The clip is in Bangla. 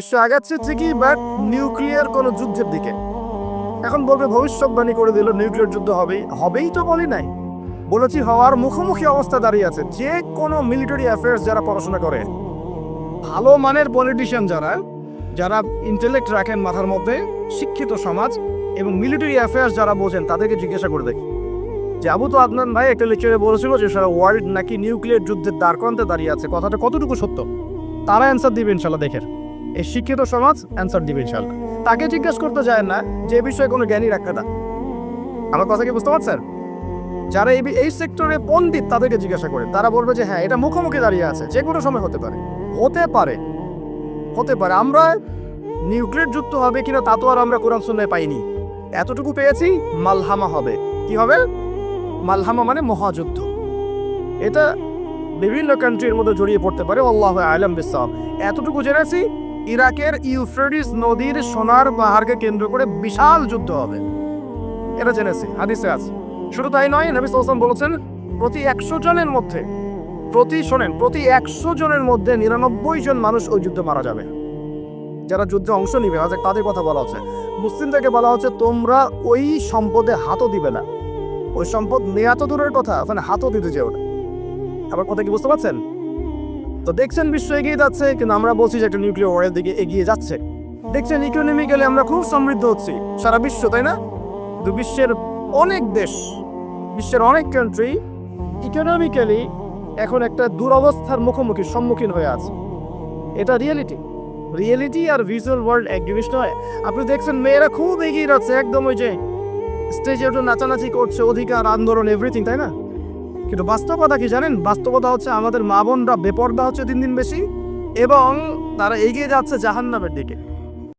বিশ্ব আগাচ্ছে ঠিকই বাট নিউক্লিয়ার কোনো যুদ্ধের দিকে। এখন বলবে ভবিষ্যৎবাণী করে দিল নিউক্লিয়ার যুদ্ধ হবেই হবেই তো বলি নাই। বলেছি হওয়ার মুখোমুখি অবস্থা দাঁড়িয়ে আছে যে কোনো মিলিটারি অ্যাফেয়ার্স যারা পড়াশোনা করে। ভালো মানের পলিটিশিয়ান যারা যারা ইন্টেলেক্ট রাখেন মাথার মধ্যে শিক্ষিত সমাজ এবং মিলিটারি অ্যাফেয়ার্স যারা বোঝেন তাদেরকে জিজ্ঞাসা করে দেখি। যে আবু তো আদনান ভাই একটা লেকচারে বলেছিল যে সারা ওয়ার্ল্ড নাকি নিউক্লিয়ার যুদ্ধের দ্বারক্রান্তে দাঁড়িয়ে আছে। কথাটা কতটুকু সত্য? তারা অ্যান্সার দিবে ইনশাল্লাহ দেখের। এই শিক্ষিত সমাজ অ্যান্সার দিবে ইনশাল্লাহ তাকে জিজ্ঞেস করতে যায় না যে বিষয়ে কোনো জ্ঞানী রাখে না। আমার কথা কি বুঝতে পারছেন? যারা এই এই সেক্টরে পণ্ডিত, তাদেরকে জিজ্ঞাসা করে। তারা বলবে যে হ্যাঁ এটা মুখোমুখি দাঁড়িয়ে আছে। যে কোনো সময় হতে পারে। হতে পারে। হতে পারে। আমরা নিউক্লিয়ার যুদ্ধ হবে কিনা তা তো আর আমরা কোরআন শুনলে পাইনি। এতটুকু পেয়েছি, মালহামা হবে। কি হবে? মালহামা মানে মহাযুদ্ধ। এটা বিভিন্ন কান্ট্রির মধ্যে জড়িয়ে পড়তে পারে। আল্লাহ আলম বিসাব এতটুকু জেনেছি ইরাকের ইউফ্রেডিস নদীর সোনার পাহাড়কে কেন্দ্র করে বিশাল যুদ্ধ হবে। এটা জেনেছি, হাদিসে আছে। শুধু তাই নয়, নবী সাল্লাম বলেছেন, প্রতি একশো জনের মধ্যে, প্রতি, শোনেন, প্রতি একশো জনের মধ্যে নিরানব্বই জন মানুষ ওই যুদ্ধে মারা যাবে। যারা যুদ্ধে অংশ নিবে, আজ তাদের কথা বলা হচ্ছে। মুসলিমদেরকে বলা হচ্ছে, তোমরা ওই সম্পদে হাতও দিবে না। ওই সম্পদ নেয়া তো দূরের কথা, ওখানে হাতও দিতে যেও না। আবার কথা কি বুঝতে পারছেন? তো দেখছেন বিশ্ব এগিয়ে যাচ্ছে, কিন্তু আমরা বলছি যে একটা নিউক্লিয়ার ওয়ারের দিকে এগিয়ে যাচ্ছে। দেখছেন ইকোনমিক্যালি আমরা খুব সমৃদ্ধ হচ্ছি, সারা বিশ্ব, তাই না? কিন্তু বিশ্বের অনেক দেশ, বিশ্বের অনেক কান্ট্রি ইকোনমিক্যালি এখন একটা দুরবস্থার মুখোমুখি, সম্মুখীন হয়ে আছে। এটা রিয়েলিটি রিয়েলিটি আর ভিজুয়াল ওয়ার্ল্ড এক জিনিস নয়। আপনি দেখছেন মেয়েরা খুব এগিয়ে যাচ্ছে, একদম ওই যে স্টেজে একটু নাচানাচি করছে, অধিকার, আন্দোলন এভরিথিং তাই না? কিন্তু বাস্তবতা কি জানেন? বাস্তবতা হচ্ছে আমাদের মা বোনরা বেপর্দা হচ্ছে দিন দিন বেশি এবং তারা এগিয়ে যাচ্ছে জাহান্নামের দিকে।